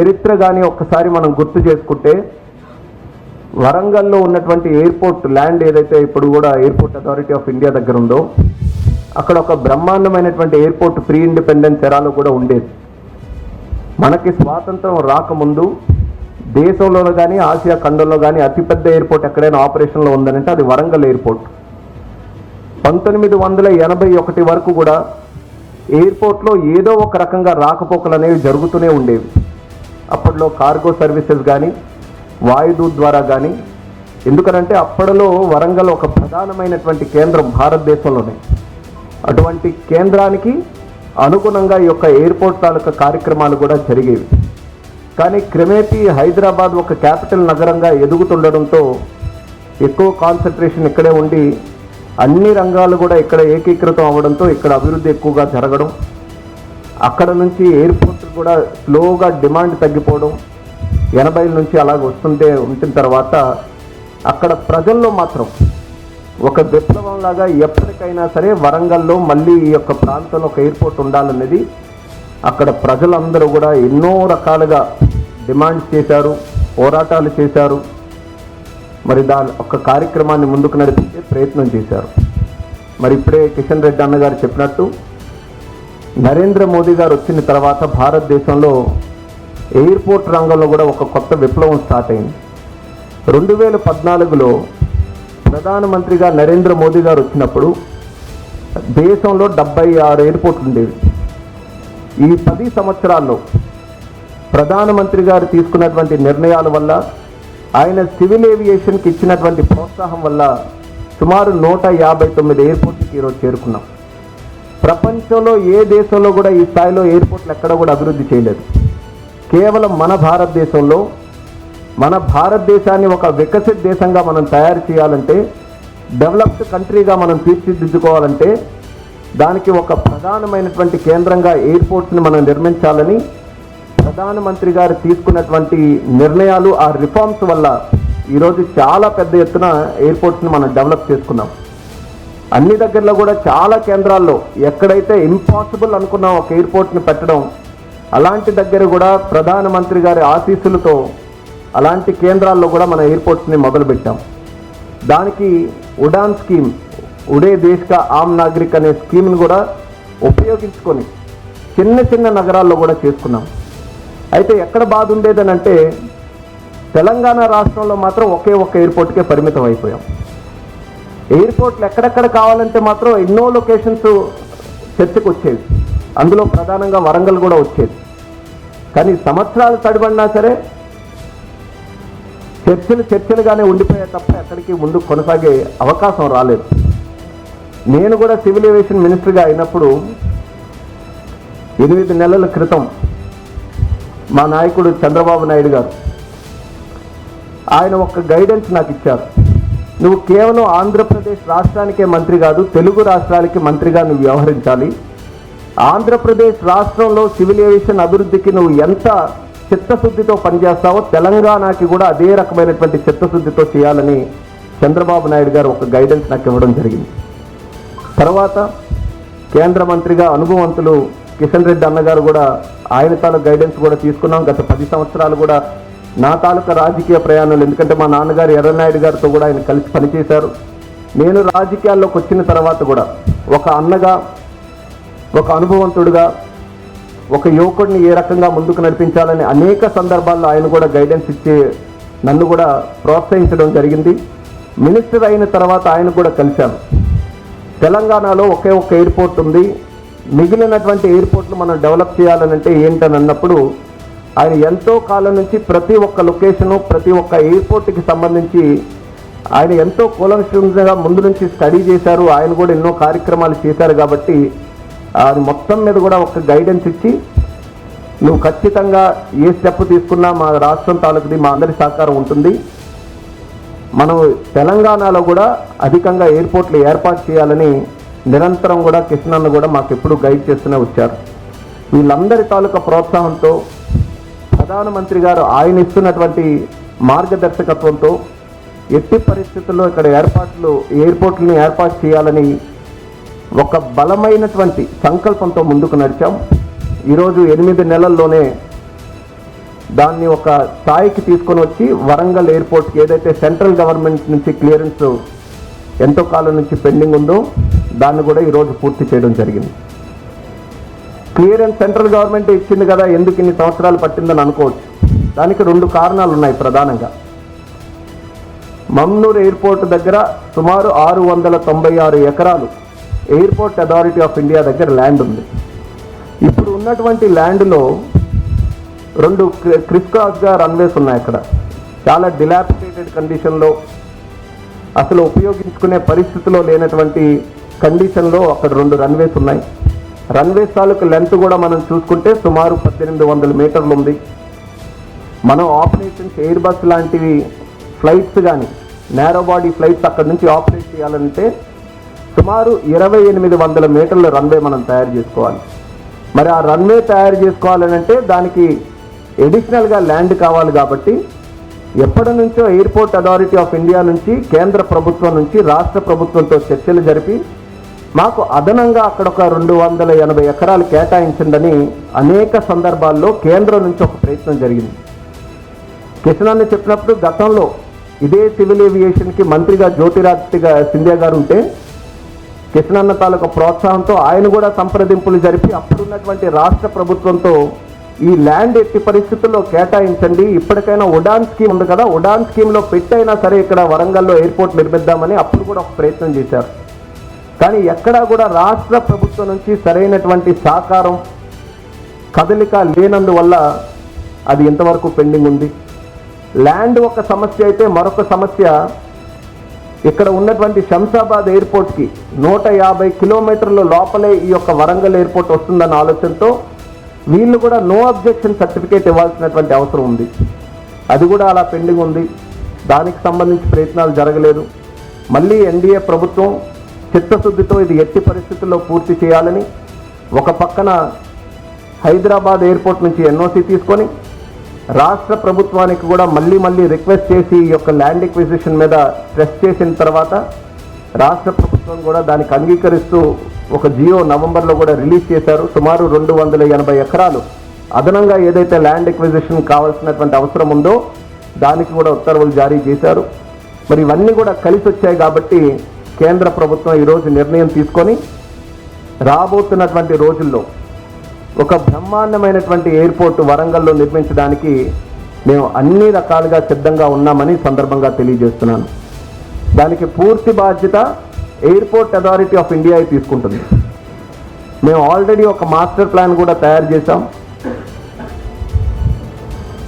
చరిత్ర కానీ ఒక్కసారి మనం గుర్తు చేసుకుంటే వరంగల్లో ఉన్నటువంటి ఎయిర్పోర్ట్ ల్యాండ్ ఏదైతే ఇప్పుడు కూడా ఎయిర్పోర్ట్ అథారిటీ ఆఫ్ ఇండియా దగ్గర ఉందో అక్కడ ఒక బ్రహ్మాండమైనటువంటి ఎయిర్పోర్ట్ ప్రీ ఇండిపెండెన్స్ ఎరాలో కూడా ఉండేది మనకి స్వాతంత్రం రాకముందు దేశంలో కానీ ఆసియా ఖండంలో కానీ అతిపెద్ద ఎయిర్పోర్ట్ ఎక్కడైనా ఆపరేషన్లో ఉందనంటే అది వరంగల్ ఎయిర్పోర్ట్. పంతొమ్మిది వందల ఎనభై ఒకటి వరకు కూడా ఎయిర్పోర్ట్లో ఏదో ఒక రకంగా రాకపోకలు అనేవి జరుగుతూనే ఉండేవి. అప్పట్లో కార్గో సర్వీసెస్ కానీ వాయుదూత్ ద్వారా కానీ ఎందుకనంటే అప్పటిలో వరంగల్ ఒక ప్రధానమైనటువంటి కేంద్రం భారతదేశంలోనే. అటువంటి కేంద్రానికి అనుగుణంగా ఈ యొక్క ఎయిర్పోర్ట్ తాలూకా కార్యక్రమాలు కూడా జరిగేవి. కానీ క్రమేపీ హైదరాబాద్ ఒక క్యాపిటల్ నగరంగా ఎదుగుతుండడంతో ఎక్కువ కాన్సన్ట్రేషన్ ఇక్కడే ఉండి అన్ని రంగాలు కూడా ఇక్కడ ఏకీకృతం అవ్వడంతో ఇక్కడ అభివృద్ధి ఎక్కువగా జరగడం అక్కడ నుంచి ఎయిర్పోర్ట్ కూడా స్లోగా డిమాండ్ తగ్గిపోవడం ఎనభైల నుంచి అలాగ వస్తుంటే ఉంటున్న తర్వాత అక్కడ ప్రజల్లో మాత్రం ఒక విప్లవంలాగా ఎప్పటికైనా సరే వరంగల్లో మళ్ళీ ఈ యొక్క ప్రాంతంలో ఒక ఎయిర్పోర్ట్ ఉండాలనేది అక్కడ ప్రజలందరూ కూడా ఎన్నో రకాలుగా డిమాండ్ చేశారు పోరాటాలు చేశారు. మరి దాని ఒక కార్యక్రమాన్ని ముందుకు నడిపించే ప్రయత్నం చేశారు. మరి ఇప్పుడే కిషన్ రెడ్డి అన్నగారు చెప్పినట్టు నరేంద్ర మోదీ గారు వచ్చిన తర్వాత భారతదేశంలో ఎయిర్పోర్ట్ రంగంలో కూడా ఒక కొత్త విప్లవం స్టార్ట్ అయింది. రెండు వేల పద్నాలుగులో ప్రధానమంత్రిగా నరేంద్ర మోదీ గారు వచ్చినప్పుడు దేశంలో డెబ్బై ఆరు ఎయిర్పోర్ట్లు ఉండేవి. ఈ పది సంవత్సరాల్లో ప్రధానమంత్రి గారు తీసుకున్నటువంటి నిర్ణయాల వల్ల ఆయన సివిల్ ఏవియేషన్కి ఇచ్చినటువంటి ప్రోత్సాహం వల్ల సుమారు నూట యాభై తొమ్మిది ఎయిర్పోర్ట్కి ఈరోజు చేరుకున్నాం. ప్రపంచంలో ఏ దేశంలో కూడా ఈ స్థాయిలో ఎయిర్పోర్ట్లు ఎక్కడ కూడా అభివృద్ధి చేయలేదు. కేవలం మన భారతదేశంలో మన భారతదేశాన్ని ఒక వికసిత దేశంగా మనం తయారు చేయాలంటే డెవలప్డ్ కంట్రీగా మనం తీర్చిదిద్దుకోవాలంటే దానికి ఒక ప్రధానమైనటువంటి కేంద్రంగా ఎయిర్పోర్ట్స్ని మనం నిర్మించాలని ప్రధానమంత్రి గారు తీసుకున్నటువంటి నిర్ణయాలు ఆ రిఫార్మ్స్ వల్ల ఈరోజు చాలా పెద్ద ఎత్తున ఎయిర్పోర్ట్స్ని మనం డెవలప్ చేసుకున్నాం. అన్ని దగ్గరలో కూడా చాలా కేంద్రాల్లో ఎక్కడైతే ఇంపాసిబుల్ అనుకున్న ఒక ఎయిర్పోర్ట్ని పెట్టడం అలాంటి దగ్గర కూడా ప్రధానమంత్రి గారి ఆశీస్సులతో అలాంటి కేంద్రాల్లో కూడా మన ఎయిర్పోర్ట్స్ని మొదలుపెట్టాం. దానికి ఉడాన్ స్కీమ్ ఉడే దేశ ఆమ్ నాగరిక్ అనే స్కీమ్ని కూడా ఉపయోగించుకొని చిన్న చిన్న నగరాల్లో కూడా చేసుకున్నాం. అయితే ఎక్కడ బాధ ఉండేదని అంటే తెలంగాణ రాష్ట్రంలో మాత్రం ఒకే ఒక్క ఎయిర్పోర్ట్కే పరిమితం అయిపోయాం. ఎయిర్పోర్ట్లు ఎక్కడెక్కడ కావాలంటే మాత్రం ఎన్నో లొకేషన్స్ చర్చకు వచ్చేవి అందులో ప్రధానంగా వరంగల్ కూడా వచ్చేది. కానీ సంవత్సరాలు తడిబడినా సరే చర్చలు చర్చలుగానే ఉండిపోయే తప్ప ఎక్కడికి ముందు కొనసాగే అవకాశం రాలేదు. నేను కూడా సివిల్ ఏవియేషన్ మినిస్టర్గా అయినప్పుడు ఎనిమిది నెలల క్రితం మా నాయకుడు చంద్రబాబు నాయుడు గారు ఆయన ఒక గైడెన్స్ నాకు ఇచ్చారు. నువ్వు కేవలం ఆంధ్రప్రదేశ్ రాష్ట్రానికే మంత్రి కాదు తెలుగు రాష్ట్రాలకి మంత్రిగా నువ్వు వ్యవహరించాలి. ఆంధ్రప్రదేశ్ రాష్ట్రంలో సివిల్ ఏవియేషన్ అభివృద్ధికి నువ్వు ఎంత చిత్తశుద్ధితో పనిచేస్తావో తెలంగాణకి కూడా అదే రకమైనటువంటి చిత్తశుద్ధితో చేయాలని చంద్రబాబు నాయుడు గారు ఒక గైడెన్స్ నాకు ఇవ్వడం జరిగింది. తర్వాత కేంద్ర మంత్రిగా అనుభవంతులు కిషన్ రెడ్డి అన్నగారు కూడా ఆయన తాలూకు గైడెన్స్ కూడా తీసుకున్నాం. గత పది సంవత్సరాలు కూడా నా తాలూకా రాజకీయ ప్రయాణాలు ఎందుకంటే మా నాన్నగారు ఎర్రనాయుడు గారితో కూడా ఆయన కలిసి పనిచేశారు. నేను రాజకీయాల్లోకి వచ్చిన తర్వాత కూడా ఒక అన్నగా ఒక అనుభవంతుడుగా ఒక యువకుడిని ఏ రకంగా ముందుకు నడిపించాలని అనేక సందర్భాల్లో ఆయన కూడా గైడెన్స్ ఇచ్చి నన్ను కూడా ప్రోత్సహించడం జరిగింది. మినిస్టర్ అయిన తర్వాత ఆయన కూడా కలిశాను. తెలంగాణలో ఒకే ఒక ఎయిర్పోర్ట్ ఉంది. మిగిలినటువంటి ఎయిర్పోర్ట్లు మనం డెవలప్ చేయాలనంటే ఏంటని అన్నప్పుడు ఆయన ఎంతో కాలం నుంచి ప్రతి ఒక్క లొకేషను ప్రతి ఒక్క ఎయిర్పోర్ట్కి సంబంధించి ఆయన ఎంతో కూలంగా ముందు నుంచి స్టడీ చేశారు. ఆయన కూడా ఎన్నో కార్యక్రమాలు చేశారు కాబట్టి అది మొత్తం మీద కూడా ఒక గైడెన్స్ ఇచ్చి నువ్వు ఖచ్చితంగా ఏ స్టెప్ తీసుకున్నా మా రాష్ట్రం తాలూకుది మా అందరి సహకారం ఉంటుంది. మనం తెలంగాణలో కూడా అధికంగా ఎయిర్పోర్ట్లు ఏర్పాటు చేయాలని నిరంతరం కూడా కృష్ణన్న కూడా మాకు ఎప్పుడు గైడ్ చేస్తూనే వచ్చారు. వీళ్ళందరి తాలూకా ప్రోత్సాహంతో ప్రధానమంత్రి గారు ఆయన ఇస్తున్నటువంటి మార్గదర్శకత్వంతో ఎట్టి పరిస్థితుల్లో ఇక్కడ ఏర్పాట్లు ఎయిర్పోర్ట్లను ఏర్పాటు చేయాలని ఒక బలమైనటువంటి సంకల్పంతో ముందుకు నడిచాం. ఈరోజు ఎనిమిది నెలల్లోనే దాన్ని ఒక స్థాయికి తీసుకొని వచ్చి వరంగల్ ఎయిర్పోర్ట్కి ఏదైతే సెంట్రల్ గవర్నమెంట్ నుంచి క్లియరెన్స్ ఎంతో కాలం నుంచి పెండింగ్ ఉందో దాన్ని కూడా ఈరోజు పూర్తి చేయడం జరిగింది. క్లియరెన్స్ సెంట్రల్ గవర్నమెంట్ ఇచ్చింది కదా ఎందుకు ఇన్ని సంవత్సరాలు పట్టిందని అనుకోవచ్చు. దానికి రెండు కారణాలు ఉన్నాయి ప్రధానంగా. మమ్నూర్ ఎయిర్పోర్ట్ దగ్గర సుమారు ఆరు వందల తొంభై ఆరు ఎకరాలు ఎయిర్పోర్ట్ అథారిటీ ఆఫ్ ఇండియా దగ్గర ల్యాండ్ ఉంది. ఇప్పుడు ఉన్నటువంటి ల్యాండ్లో రెండు క్రిస్ క్రాస్గా రన్వేస్ ఉన్నాయి అక్కడ. చాలా డిలాపిటేటెడ్ కండిషన్లో అసలు ఉపయోగించుకునే పరిస్థితిలో లేనటువంటి కండిషన్లో అక్కడ రెండు రన్వేస్ ఉన్నాయి. రన్వే తాలూకు లెంత్ కూడా మనం చూసుకుంటే సుమారు పద్దెనిమిది వందల మీటర్లు ఉంది. మనం ఆపరేషన్స్ ఎయిర్ బస్ లాంటివి ఫ్లైట్స్ కానీ నేరో బాడీ ఫ్లైట్స్ అక్కడ నుంచి ఆపరేట్ చేయాలంటే సుమారు ఇరవై ఎనిమిది వందల మీటర్ల రన్వే మనం తయారు చేసుకోవాలి. మరి ఆ రన్వే తయారు చేసుకోవాలనంటే దానికి ఎడిషనల్గా ల్యాండ్ కావాలి కాబట్టి ఎప్పటి నుంచో ఎయిర్పోర్ట్ అథారిటీ ఆఫ్ ఇండియా నుంచి కేంద్ర ప్రభుత్వం నుంచి రాష్ట్ర ప్రభుత్వంతో చర్చలు జరిపి మాకు అదనంగా అక్కడ ఒక రెండు వందల ఎనభై ఎకరాలు కేటాయించిందని అనేక సందర్భాల్లో కేంద్రం నుంచి ఒక ప్రయత్నం జరిగింది. కిషన్ చెప్పినప్పుడు గతంలో ఇదే సివిల్ ఏవియేషన్కి మంత్రిగా జ్యోతిరాదిత్య సింధియా గారు ఉంటే కిషనన్న అన్న తాలూకు ప్రోత్సాహంతో ఆయన కూడా సంప్రదింపులు జరిపి అప్పుడున్నటువంటి రాష్ట్ర ప్రభుత్వంతో ఈ ల్యాండ్ ఎట్టి పరిస్థితుల్లో కేటాయించండి. ఇప్పటికైనా ఉడాన్ స్కీమ్ ఉంది కదా ఉడాన్ స్కీమ్లో పెట్టైనా సరే ఇక్కడ వరంగల్లో ఎయిర్పోర్ట్ నిర్మిద్దామని అప్పుడు కూడా ఒక ప్రయత్నం చేశారు. కానీ ఎక్కడా కూడా రాష్ట్ర ప్రభుత్వం నుంచి సరైనటువంటి సహకారం కదలిక లేనందువల్ల అది ఎంతవరకు పెండింగ్ ఉంది. ల్యాండ్ ఒక సమస్య అయితే మరొక సమస్య ఇక్కడ ఉన్నటువంటి శంషాబాద్ ఎయిర్పోర్ట్కి నూట యాభై కిలోమీటర్ల లోపలే ఈ యొక్క వరంగల్ ఎయిర్పోర్ట్ వస్తుందన్న ఆలోచనతో వీళ్ళు కూడా నో అబ్జెక్షన్ సర్టిఫికేట్ ఇవ్వాల్సినటువంటి అవసరం ఉంది. అది కూడా అలా పెండింగ్ ఉంది. దానికి సంబంధించి ప్రయత్నాలు జరగలేదు. మళ్ళీ ఎన్డీఏ ప్రభుత్వం చిత్తశుద్ధితో ఇది ఎట్టి పరిస్థితుల్లో పూర్తి చేయాలని ఒక పక్కన హైదరాబాద్ ఎయిర్పోర్ట్ నుంచి ఎన్ఓసి తీసుకొని రాష్ట్ర ప్రభుత్వానికి కూడా మళ్ళీ మళ్ళీ రిక్వెస్ట్ చేసి ఈ యొక్క ల్యాండ్ ఎక్విజిషన్ మీద స్ట్రెస్ చేసిన తర్వాత రాష్ట్ర ప్రభుత్వం కూడా దానికి అంగీకరిస్తూ ఒక జియో నవంబర్లో కూడా రిలీజ్ చేశారు. సుమారు రెండు వందల ఎనభై ఎకరాలు అదనంగా ఏదైతే ల్యాండ్ ఎక్విజిషన్ కావాల్సినటువంటి అవసరం ఉందో దానికి కూడా ఉత్తర్వులు జారీ చేశారు. మరి ఇవన్నీ కూడా కలిసి వచ్చాయి కాబట్టి కేంద్ర ప్రభుత్వం ఈరోజు నిర్ణయం తీసుకొని రాబోతున్నటువంటి రోజుల్లో ఒక బ్రహ్మాండమైనటువంటి ఎయిర్పోర్ట్ వరంగల్లో నిర్మించడానికి మేము అన్ని రకాలుగా సిద్ధంగా ఉన్నామని సందర్భంగా తెలియజేస్తున్నాను. దానికి పూర్తి బాధ్యత ఎయిర్పోర్ట్ అథారిటీ ఆఫ్ ఇండియా తీసుకుంటుంది. మేము ఆల్రెడీ ఒక మాస్టర్ ప్లాన్ కూడా తయారు చేశాం.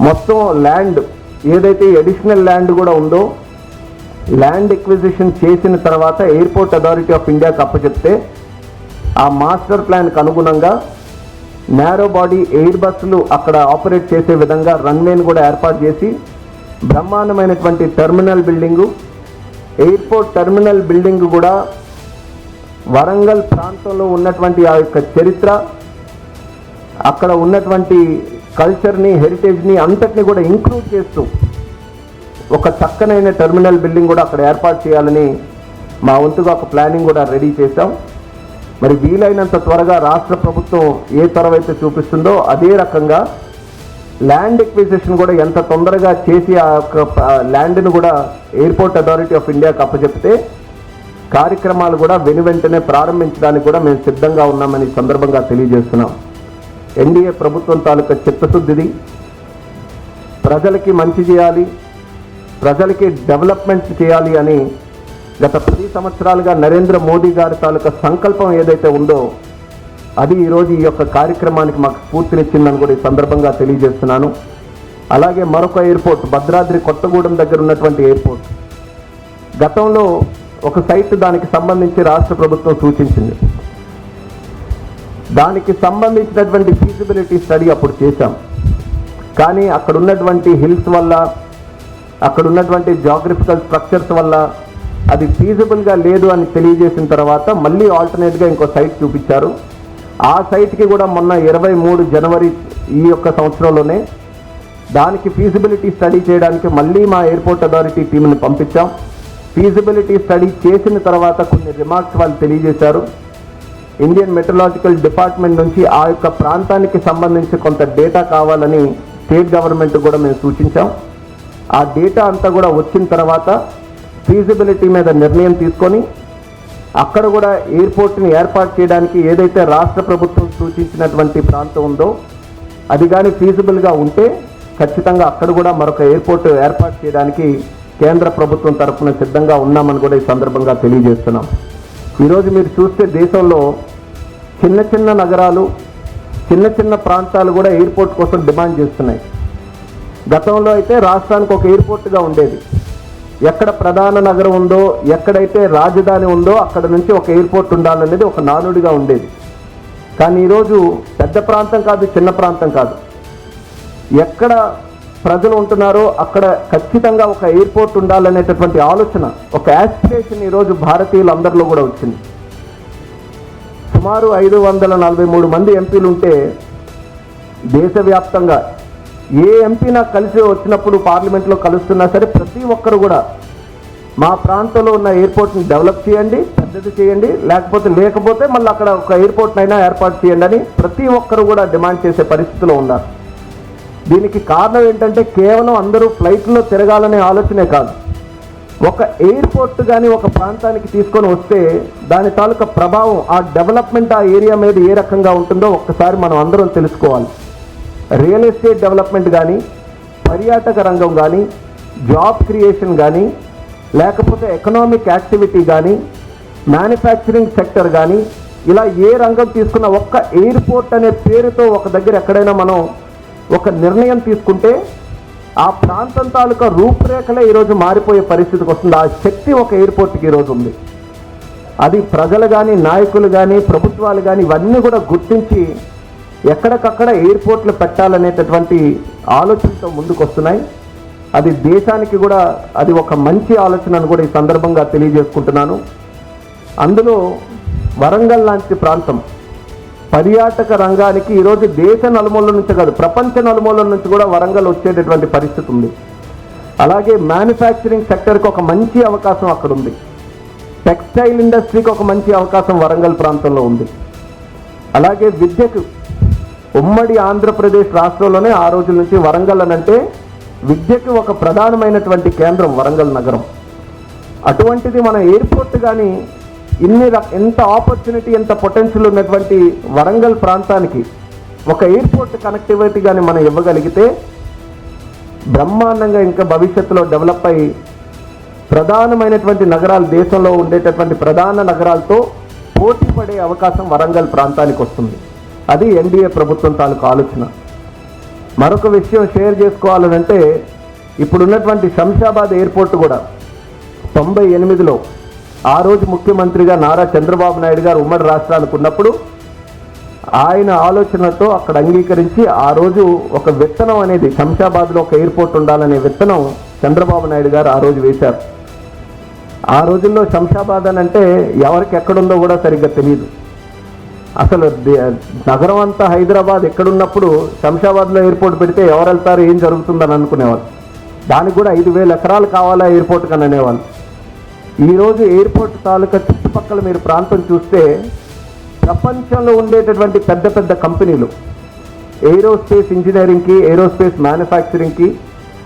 మొత్తం ల్యాండ్ ఏదైతే అడిషనల్ ల్యాండ్ కూడా ఉందో ల్యాండ్ ఎక్విజిషన్ చేసిన తర్వాత ఎయిర్పోర్ట్ అథారిటీ ఆఫ్ ఇండియాకి అప్పచెప్తే ఆ మాస్టర్ ప్లాన్కి అనుగుణంగా నేరో బాడీ ఎయిర్ బస్సులు అక్కడ ఆపరేట్ చేసే విధంగా రన్వేని కూడా ఏర్పాటు చేసి బ్రహ్మాండమైనటువంటి terminal building airport terminal building కూడా వరంగల్ ప్రాంతంలో ఉన్నటువంటి ఆ యొక్క చరిత్ర అక్కడ ఉన్నటువంటి కల్చర్ని హెరిటేజ్ని అంతటిని కూడా ఇంక్లూడ్ చేస్తూ ఒక చక్కనైన టెర్మినల్ బిల్డింగ్ కూడా అక్కడ ఏర్పాటు చేయాలని మా వంతుగా ఒక ప్లానింగ్ కూడా రెడీ చేశాం. మరి వీలైనంత త్వరగా రాష్ట్ర ప్రభుత్వం ఏ తరవైతే చూపిస్తుందో అదే రకంగా ల్యాండ్ ఎక్విజిషన్ కూడా ఎంత తొందరగా చేసి ఆ యొక్క ల్యాండ్ను కూడా ఎయిర్పోర్ట్ అథారిటీ ఆఫ్ ఇండియాకి అప్పచెప్తే కార్యక్రమాలు కూడా వెను వెంటనే ప్రారంభించడానికి కూడా మేము సిద్ధంగా ఉన్నామని సందర్భంగా తెలియజేస్తున్నాం. ఎన్డీఏ ప్రభుత్వం తాలూకా చిత్తశుద్ధిది. ప్రజలకి మంచి చేయాలి. ప్రజలకి డెవలప్మెంట్ చేయాలి అని గత పది సంవత్సరాలుగా నరేంద్ర మోదీ గారి తాలూకా సంకల్పం ఏదైతే ఉందో అది ఈరోజు ఈ యొక్క కార్యక్రమానికి మాకు స్ఫూర్తినిచ్చిందని కూడా ఈ సందర్భంగా తెలియజేస్తున్నాను. అలాగే మరొక ఎయిర్పోర్ట్ భద్రాద్రి కొత్తగూడెం దగ్గర ఉన్నటువంటి ఎయిర్పోర్ట్. గతంలో ఒక సైట్ దానికి సంబంధించి రాష్ట్ర ప్రభుత్వం సూచించింది. దానికి సంబంధించినటువంటి ఫీజిబిలిటీ స్టడీ అప్పుడు చేశాం. కానీ అక్కడ ఉన్నటువంటి హిల్స్ వల్ల అక్కడ ఉన్నటువంటి జాగ్రఫికల్ స్ట్రక్చర్స్ వల్ల అది ఫీజిబుల్గా లేదు అని తెలియజేసిన తర్వాత మళ్ళీ ఆల్టర్నేట్గా ఇంకో సైట్ చూపించారు. ఆ సైట్కి కూడా మొన్న ఇరవై మూడు జనవరి ఈ యొక్క సంవత్సరంలోనే దానికి ఫీజిబిలిటీ స్టడీ చేయడానికి మళ్ళీ మా ఎయిర్పోర్ట్ అథారిటీ టీంని పంపించాం. ఫీజిబిలిటీ స్టడీ చేసిన తర్వాత కొన్ని రిమార్క్స్ వాళ్ళు తెలియజేశారు. ఇండియన్ మెట్రలాజికల్ డిపార్ట్మెంట్ నుంచి ఆ యొక్క ప్రాంతానికి సంబంధించి కొంత డేటా కావాలని స్టేట్ గవర్నమెంట్ కూడా మేము సూచించాం. ఆ డేటా అంతా కూడా వచ్చిన తర్వాత ఫీజిబిలిటీ మీద నిర్ణయం తీసుకొని అక్కడ కూడా ఎయిర్పోర్ట్ని ఏర్పాటు చేయడానికి ఏదైతే రాష్ట్ర ప్రభుత్వం సూచించినటువంటి ప్రాంతం ఉందో అది కానీ ఫీజిబుల్గా ఉంటే ఖచ్చితంగా అక్కడ కూడా మరొక ఎయిర్పోర్ట్ ఏర్పాటు చేయడానికి కేంద్ర ప్రభుత్వం తరఫున సిద్ధంగా ఉన్నామని కూడా ఈ సందర్భంగా తెలియజేస్తున్నాం. ఈరోజు మీరు చూస్తే దేశంలో చిన్న చిన్న నగరాలు చిన్న చిన్న ప్రాంతాలు కూడా ఎయిర్పోర్ట్ కోసం డిమాండ్ చేస్తున్నాయి. గతంలో అయితే రాష్ట్రానికి ఒక ఎయిర్పోర్ట్గా ఉండేది. ఎక్కడ ప్రధాన నగరం ఉందో ఎక్కడైతే రాజధాని ఉందో అక్కడ నుంచి ఒక ఎయిర్పోర్ట్ ఉండాలనేది ఒక నానుడిగా ఉండేది. కానీ ఈరోజు పెద్ద ప్రాంతం కాదు చిన్న ప్రాంతం కాదు. ఎక్కడ ప్రజలు ఉంటున్నారో అక్కడ ఖచ్చితంగా ఒక ఎయిర్పోర్ట్ ఉండాలనేటటువంటి ఆలోచన ఒక యాస్పిరేషన్ ఈరోజు భారతీయులందరిలో కూడా వచ్చింది. సుమారు ఐదు వందల నలభై మూడు మంది ఎంపీలు ఉంటే దేశవ్యాప్తంగా ఏ ఎంపీ నాకు కలిసి వచ్చినప్పుడు పార్లమెంట్లో కలుస్తున్నా సరే ప్రతి ఒక్కరు కూడా మా ప్రాంతంలో ఉన్న ఎయిర్పోర్ట్ని డెవలప్ చేయండి పెద్దది చేయండి లేకపోతే లేకపోతే మళ్ళీ అక్కడ ఒక ఎయిర్పోర్ట్ అయినా ఏర్పాటు చేయండి అని ప్రతి ఒక్కరు కూడా డిమాండ్ చేసే పరిస్థితిలో ఉన్నారు. దీనికి కారణం ఏంటంటే కేవలం అందరూ ఫ్లైట్లో తిరగాలనే ఆలోచనే కాదు. ఒక ఎయిర్పోర్ట్ కానీ ఒక ప్రాంతానికి తీసుకొని వస్తే దాని తాలూకా ప్రభావం ఆ డెవలప్మెంట్ ఆ ఏరియా మీద ఏ రకంగా ఉంటుందో ఒక్కసారి మనం అందరం తెలుసుకోవాలి. రియల్ ఎస్టేట్ డెవలప్మెంట్ కానీ పర్యాటక రంగం కానీ జాబ్ క్రియేషన్ కానీ లేకపోతే ఎకనామిక్ యాక్టివిటీ కానీ మ్యానుఫ్యాక్చరింగ్ సెక్టర్ కానీ ఇలా ఏ రంగం తీసుకున్న ఒక్క ఎయిర్పోర్ట్ అనే పేరుతో ఒక దగ్గర ఎక్కడైనా మనం ఒక నిర్ణయం తీసుకుంటే ఆ ప్రాంతం తాలూకా రూపురేఖలే ఈరోజు మారిపోయే పరిస్థితికి వస్తుంది. ఆ శక్తి ఒక ఎయిర్పోర్ట్కి ఈరోజు ఉంది. అది ప్రజలు కానీ నాయకులు కానీ ప్రభుత్వాలు కానీ ఇవన్నీ కూడా గుర్తించి ఎక్కడికక్కడ ఎయిర్పోర్ట్లు పెట్టాలనేటటువంటి ఆలోచనతో ముందుకు వస్తున్నాయి అది దేశానికి కూడా అది ఒక మంచి ఆలోచనను కూడా ఈ సందర్భంగా తెలియజేసుకుంటున్నాను. అందులో వరంగల్ లాంటి ప్రాంతం పర్యాటక రంగానికి ఈరోజు దేశ నలుమూల నుంచి కాదు ప్రపంచ నలుమూల నుంచి కూడా వరంగల్ వచ్చేటటువంటి పరిస్థితి ఉంది. అలాగే మ్యానుఫ్యాక్చరింగ్ సెక్టర్కి ఒక మంచి అవకాశం అక్కడ ఉంది టెక్స్టైల్ ఇండస్ట్రీకి ఒక మంచి అవకాశం వరంగల్ ప్రాంతంలో ఉంది. అలాగే విద్యకు ఉమ్మడి ఆంధ్రప్రదేశ్ రాష్ట్రంలోనే ఆ రోజుల నుంచి వరంగల్ అని అంటే విద్యకు ఒక ప్రధానమైనటువంటి కేంద్రం వరంగల్ నగరం. అటువంటిది మన ఎయిర్పోర్ట్ కానీ ఇన్ని రక- ఎంత ఆపర్చునిటీ ఎంత పొటెన్షియల్ ఉన్నటువంటి వరంగల్ ప్రాంతానికి ఒక ఎయిర్పోర్ట్ కనెక్టివిటీ కానీ మనం ఇవ్వగలిగితే బ్రహ్మాండంగా ఇంకా భవిష్యత్తులో డెవలప్ అయ్యి ప్రధానమైనటువంటి నగరాలు దేశంలో ఉండేటటువంటి ప్రధాన నగరాలతో పోటీ పడే అవకాశం వరంగల్ ప్రాంతానికి వస్తుంది. అది ఎన్డీఏ ప్రభుత్వం తాలూకు ఆలోచన. మరొక విషయం షేర్ చేసుకోవాలనంటే ఇప్పుడున్నటువంటి శంషాబాద్ ఎయిర్పోర్ట్ కూడా తొంభై ఎనిమిదిలో ఆ రోజు ముఖ్యమంత్రిగా నారా చంద్రబాబు నాయుడు గారు ఉమ్మడి రాష్ట్రానికి ఉన్నప్పుడు ఆయన ఆలోచనతో అక్కడ అంగీకరించి ఆ రోజు ఒక విత్తనం అనేది శంషాబాద్లో ఒక ఎయిర్పోర్ట్ ఉండాలనే విత్తనం చంద్రబాబు నాయుడు గారు ఆ రోజు వేశారు. ఆ రోజుల్లో శంషాబాద్ అని అంటే ఎవరికి ఎక్కడుందో కూడా సరిగ్గా తెలియదు. అసలు నగరం అంతా హైదరాబాద్ ఎక్కడున్నప్పుడు శంషాబాద్లో ఎయిర్పోర్ట్ పెడితే ఎవరు వెళ్తారు ఏం జరుగుతుందని అనుకునేవాళ్ళు. దానికి కూడా ఐదు వేల ఎకరాలు కావాలా ఎయిర్పోర్ట్ కని అనేవాళ్ళు. ఈరోజు ఎయిర్పోర్ట్ తాలూకా చుట్టుపక్కల మీరు ప్రాంతం చూస్తే ప్రపంచంలో ఉండేటటువంటి పెద్ద పెద్ద కంపెనీలు. ఏరోస్పేస్ ఇంజనీరింగ్కి ఏరోస్పేస్ మ్యానుఫ్యాక్చరింగ్కి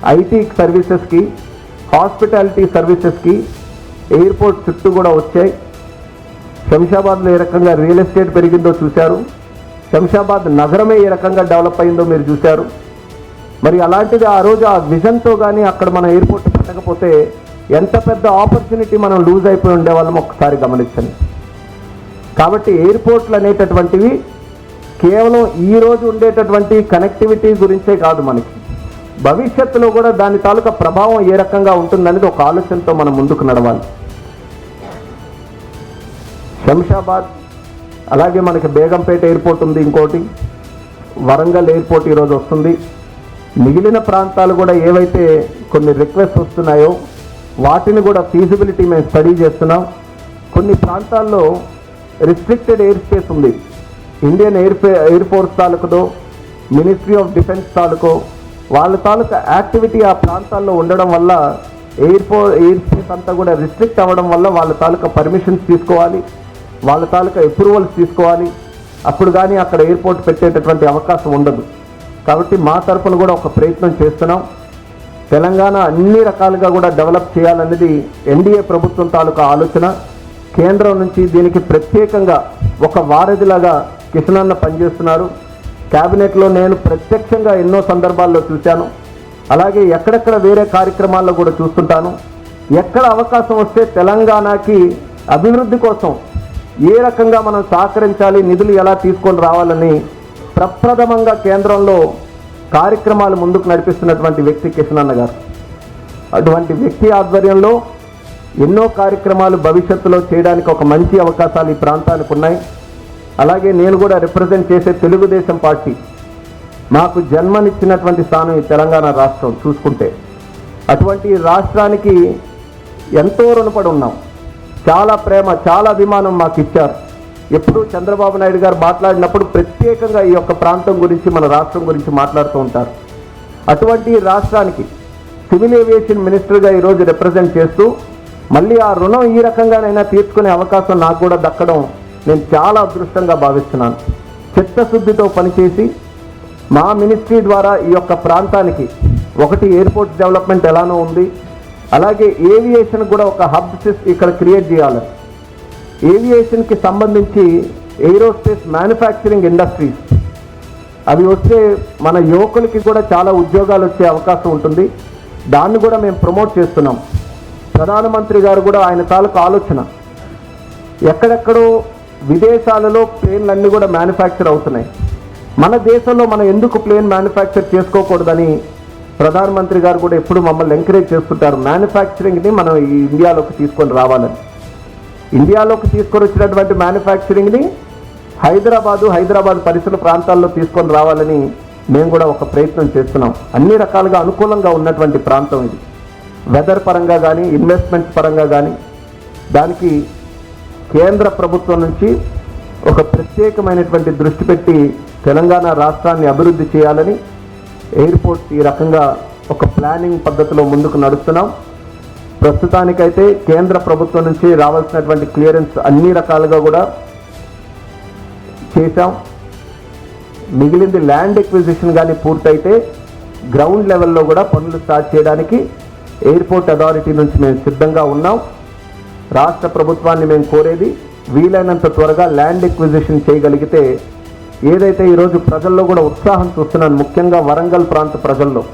ఐటీ సర్వీసెస్కి హాస్పిటాలిటీ సర్వీసెస్కి ఎయిర్పోర్ట్ చుట్టూ కూడా వచ్చాయి. శంషాబాద్లో ఏ రకంగా రియల్ ఎస్టేట్ పెరిగిందో చూశారు. శంషాబాద్ నగరమే ఏ రకంగా డెవలప్ అయిందో మీరు చూశారు. మరి అలాంటిది ఆ రోజు ఆ విజన్తో కానీ అక్కడ మన ఎయిర్పోర్ట్ పెట్టకపోతే ఎంత పెద్ద ఆపర్చునిటీ మనం లూజ్ అయిపోయి ఉండేవాళ్ళం ఒకసారి గమనించండి. కాబట్టి ఎయిర్పోర్ట్లు అనేటటువంటివి కేవలం ఈ రోజు ఉండేటటువంటి కనెక్టివిటీ గురించే కాదు మనకి. భవిష్యత్తులో కూడా దాని తాలూకా ప్రభావం ఏ రకంగా ఉంటుందనేది ఒక ఆలోచనతో మనం ముందుకు నడవాలి. శంషాబాద్ అలాగే మనకి బేగంపేట ఎయిర్పోర్ట్ ఉంది ఇంకోటి వరంగల్ ఎయిర్పోర్ట్ ఈరోజు వస్తుంది. మిగిలిన ప్రాంతాలు కూడా ఏవైతే కొన్ని రిక్వెస్ట్ వస్తున్నాయో వాటిని కూడా ఫీజిబిలిటీ మేము స్టడీ చేస్తున్నాం. కొన్ని ప్రాంతాల్లో రిస్ట్రిక్టెడ్ ఎయిర్ స్పేస్ ఉంది. ఇండియన్ ఎయిర్ ఎయిర్ ఫోర్స్ తాలూకుదో మినిస్ట్రీ ఆఫ్ డిఫెన్స్ తాలూకో వాళ్ళ తాలూకా యాక్టివిటీ ఆ ప్రాంతాల్లో ఉండడం వల్ల ఎయిర్ ఫో ఎయిర్ స్పేస్ అంతా కూడా రిస్ట్రిక్ట్ అవ్వడం వల్ల వాళ్ళ తాలూకా పర్మిషన్స్ తీసుకోవాలి. వాళ్ళ తాలూకా అప్రూవల్స్ తీసుకోవాలి. అప్పుడు కానీ అక్కడ ఎయిర్పోర్ట్ పెట్టేటటువంటి అవకాశం ఉండదు. కాబట్టి మా తరపున కూడా ఒక ప్రయత్నం చేస్తున్నాం. తెలంగాణ అన్ని రకాలుగా కూడా డెవలప్ చేయాలన్నది ఎన్డీఏ ప్రభుత్వం తాలూకా ఆలోచన. కేంద్రం నుంచి దీనికి ప్రత్యేకంగా ఒక వారధిలాగా కిషనన్న పనిచేస్తున్నారు. క్యాబినెట్లో నేను ప్రత్యక్షంగా ఎన్నో సందర్భాల్లో చూశాను. అలాగే ఎక్కడెక్కడ వేరే కార్యక్రమాల్లో కూడా చూస్తుంటాను. ఎక్కడ అవకాశం వస్తే తెలంగాణకి అభివృద్ధి కోసం ఏ రకంగా మనం సహకరించాలి నిధులు ఎలా తీసుకొని రావాలని ప్రప్రథమంగా కేంద్రంలో కార్యక్రమాలు ముందుకు నడిపిస్తున్నటువంటి వ్యక్తి కిషన్ అన్న గారు. అటువంటి వ్యక్తి ఆధ్వర్యంలో ఎన్నో కార్యక్రమాలు భవిష్యత్తులో చేయడానికి ఒక మంచి అవకాశాలు ఈ ప్రాంతానికి ఉన్నాయి. అలాగే నేను కూడా రిప్రజెంట్ చేసే తెలుగుదేశం పార్టీ మాకు జన్మనిచ్చినటువంటి స్థానం ఈ తెలంగాణ రాష్ట్రం చూసుకుంటే. అటువంటి రాష్ట్రానికి ఎంతో రుణపడి ఉన్నాం. చాలా ప్రేమ చాలా అభిమానం మాకు ఇచ్చారు. ఎప్పుడు చంద్రబాబు నాయుడు గారు మాట్లాడినప్పుడు ప్రత్యేకంగా ఈ యొక్క ప్రాంతం గురించి మన రాష్ట్రం గురించి మాట్లాడుతూ ఉంటారు. అటువంటి రాష్ట్రానికి సివిల్ ఏవియేషన్ మినిస్టర్గా ఈరోజు రిప్రజెంట్ చేస్తూ మళ్ళీ ఆ రుణం ఈ రకంగానైనా తీర్చుకునే అవకాశం నాకు కూడా దక్కడం నేను చాలా అదృష్టంగా భావిస్తున్నాను. చిత్తశుద్ధితో పనిచేసి మా మినిస్ట్రీ ద్వారా ఈ యొక్క ప్రాంతానికి ఒకటి ఎయిర్పోర్ట్ డెవలప్మెంట్ ఎలానో ఉంది అలాగే ఏవియేషన్ కూడా ఒక హబ్ ఇక్కడ క్రియేట్ చేయాలి. ఏవియేషన్కి సంబంధించి ఎయిరోస్పేస్ మ్యానుఫ్యాక్చరింగ్ ఇండస్ట్రీస్ అవి వస్తే మన యువకులకి కూడా చాలా ఉద్యోగాలు వచ్చే అవకాశం ఉంటుంది. దాన్ని కూడా మేము ప్రమోట్ చేస్తున్నాం. ప్రధానమంత్రి గారు కూడా ఆయన తాలూకు ఆలోచన. ఎక్కడెక్కడో విదేశాలలో ప్లేన్లన్నీ కూడా మ్యానుఫ్యాక్చర్ అవుతున్నాయి. మన దేశంలో మనం ఎందుకు ప్లేన్ మ్యానుఫ్యాక్చర్ చేసుకోకూడదని ప్రధానమంత్రి గారు కూడా ఎప్పుడు మమ్మల్ని ఎంకరేజ్ చేస్తుంటారు. మ్యానుఫ్యాక్చరింగ్ని మనం ఈ ఇండియాలోకి తీసుకొని రావాలని. ఇండియాలోకి తీసుకొని వచ్చినటువంటి మ్యానుఫ్యాక్చరింగ్ని హైదరాబాదు హైదరాబాద్ పరిసర ప్రాంతాల్లో తీసుకొని రావాలని మేము కూడా ఒక ప్రయత్నం చేస్తున్నాం. అన్ని రకాలుగా అనుకూలంగా ఉన్నటువంటి ప్రాంతం ఇది. వెదర్ పరంగా కానీ ఇన్వెస్ట్మెంట్ పరంగా కానీ దానికి కేంద్ర ప్రభుత్వం నుంచి ఒక ప్రత్యేకమైనటువంటి దృష్టి పెట్టి తెలంగాణ రాష్ట్రాన్ని అభివృద్ధి చేయాలని ఎయిర్పోర్ట్ ఈ రకంగా ఒక ప్లానింగ్ పద్ధతిలో ముందుకు నడుస్తున్నాం. ప్రస్తుతానికైతే కేంద్ర ప్రభుత్వం నుంచి రావాల్సినటువంటి క్లియరెన్స్ అన్ని రకాలుగా కూడా చేశాం. మిగిలింది ల్యాండ్ ఎక్విజిషన్ కానీ పూర్తయితే గ్రౌండ్ లెవెల్లో కూడా పనులు స్టార్ట్ చేయడానికి ఎయిర్పోర్ట్ అథారిటీ నుంచి మేము సిద్ధంగా ఉన్నాం. రాష్ట్ర ప్రభుత్వాన్ని మేము కోరేది వీలైనంత త్వరగా ల్యాండ్ ఎక్విజిషన్ చేయగలిగితే ఏదైతే ఈరోజు ప్రజల్లో కూడా ఉత్సాహం చూస్తున్నాను ముఖ్యంగా వరంగల్ ప్రాంత ప్రజల్లో.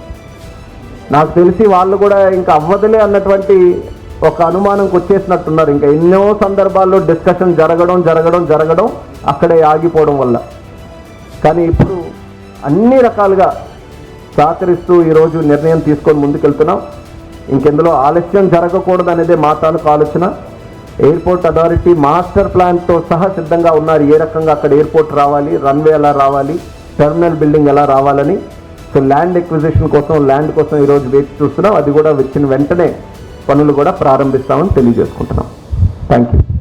నాకు తెలిసి వాళ్ళు కూడా ఇంకా అవ్వదులే అన్నటువంటి ఒక అనుమానంకి వచ్చేసినట్టున్నారు. ఇంకా ఎన్నో సందర్భాల్లో డిస్కషన్ జరగడం జరగడం జరగడం అక్కడే ఆగిపోవడం వల్ల. కానీ ఇప్పుడు అన్ని రకాలుగా సహకరిస్తూ ఈరోజు నిర్ణయం తీసుకొని ముందుకెళ్తున్నాం. ఇంకెందులో ఆలస్యం జరగకూడదు అనేదే మా తాలూకు ఆలోచన. ఎయిర్పోర్ట్ అథారిటీ మాస్టర్ ప్లాన్తో సహా సిద్ధంగా ఉన్నారు. ఏ రకంగా అక్కడ ఎయిర్పోర్ట్ రావాలి రన్వే ఎలా రావాలి టెర్మినల్ బిల్డింగ్ ఎలా రావాలని. సో ల్యాండ్ ఎక్విజిషన్ కోసం ల్యాండ్ కోసం ఈరోజు వేచి చూస్తున్నాం. అది కూడా వచ్చిన వెంటనే పనులు కూడా ప్రారంభిస్తామని తెలియజేసుకుంటున్నాం. Thank you